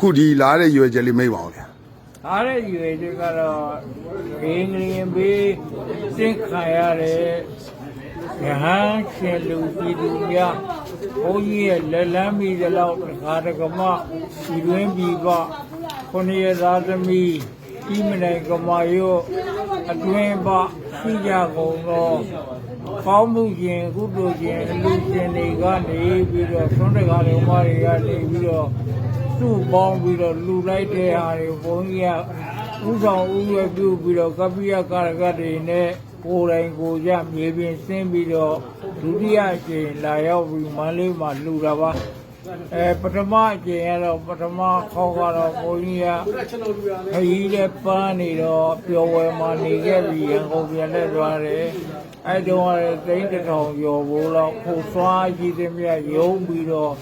အခုဒီလာတဲ့ရွယ်ချက်လေးမိတ်ပါအောင်ဗျာအားတဲ့ရွယ်တွေကတော့ဂင်းဂရင်ဘေးစင့်ခံရတဲ့ရဟန်းရှင်လူပြည်သူများဘုန်းကြီးရဲ့လက်လန်းမိသလောက်တခါတကမဒီတွင်ပြီးပခொနည်းသာသမီဤမနိုင်ကမာယောအတွင်ပရှိကြကုန်သောကောင်းမှုခြင်းကုသိုလ်ခြင်းအလူရှင်တွေကနေပြီးတော့သွန်တကားတွေမတွေကနေပြီးတော့ သူ့ပေါင်းပြီးတော့လူလိုက်တဲ့ဟာတွေဘုန်းကြီးကဥဆောင်ဥရွယ်ပြုပြီးတော့ကပ္ပိယကာရကတွေနဲ့ကိုယ်တိုင်ကိုယ်ကြမြေပြင်ဆင်းပြီးတော့ဒုတိယအကြိမ်လာရောက်ပြီးမန္တလေးမှာလူတာပါအဲပထမအကြိမ်ကတော့ပထမခေါက်ကတော့ဘုန်းကြီးကခရီးတဲ့ပန်းနေတော့ပျော်ဝယ်မှနေခဲ့ပြီးရန်ကုန်ပြန်လက်သွားတယ်အဲတုန်းကလည်းသိန်းတစ်ထောင်ကျော်ဘိုးလောက်ဖို့စွာကြီးတဲ့မြတ်ရုံးပြီးတော့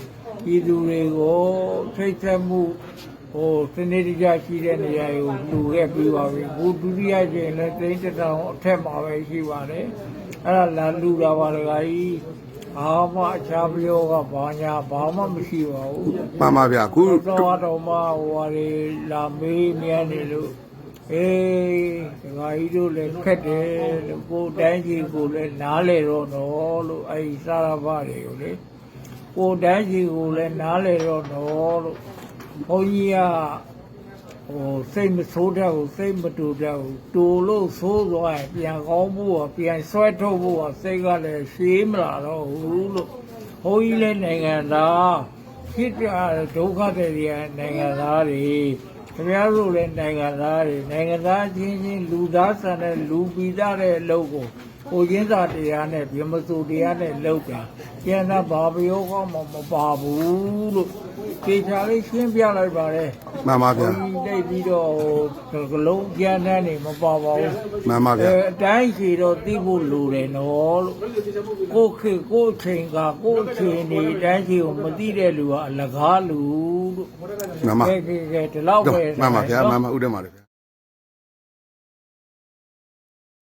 ပြည်သူတွေကိုထိတ်ဆက်မှုဟိုစနေတကျရှိတဲ့နေရာကိုလူခဲ့ပြီးပါပြီဘုဒုတိယကျရင်လည်းတိတ်တထောင်အထက်မှာပဲရှိပါတယ်အဲ့ဒါလာလူတာပါလေကြီးဘာမှအခြားပြောကဘာညာဘာမှမရှိပါဘူးမှန်ပါဗျာအခုတော့တော့မှဟိုဟာတွေလာမေးမြန်းနေလို့အေးဒကာကြီးတို့လည်းခက်တယ်လို့ကိုယ်တိုင်းကြီးကိုလည်းနားလေတော့တော့လို့အဲ့ဒီစာရပါတွေကိုလေ ကိုယ်တန်းကြီးကိုလည်းနားလေတော့တော့လို့ဘုန်းကြီးကဟိုစိတ်မဆိုးတတ်ဘူးစိတ်မတူတတ်ဘူးတူလို့ဆိုးသွားရင်ပြန်ကောင်းဖို့ကပြန်ဆွဲထုတ်ဖို့ကစိတ်ကလည်းရှည်မလာတော့ဘူးလို့ဘုန်းကြီးလည်းနိုင်ငံသားဖြစ်ကြဒုက္ခတွေတွေကနိုင်ငံသားတွေခင်ဗျားတို့လည်းနိုင်ငံသားတွေနိုင်ငံသားချင်းချင်းလူသားဆန်တဲ့လူပီသားတဲ့အလုပ်ကို ကိုရင်းစာတရားနဲ့ဗြဟ္မစုတရားနဲ့လောက်တာကျန်တာဘာပယောကမှမပါဘူးလို့ခေချာလေးရှင်းပြလိုက်ပါတယ်မှန်ပါဗျာဘုန်းကြီးတိတ်ပြီးတော့ဟိုကလုံးကျန်တဲ့နေမပါပါဘူးမှန်ပါဗျာအဲအတိုင်းရှိတော့သိဖို့လိုတယ်နော်လို့ကိုယ်ခေကိုယ်ချိန်ကကိုယ်ချိန်နေအတိုင်းရှိကိုမသိတဲ့လူကအလကားလူလို့မှန်ပါကဲကဲကဲဒီလောက်ပဲမှန်ပါဗျာမှန်ပါဥဒ္ဓမာတယ်ဗျာ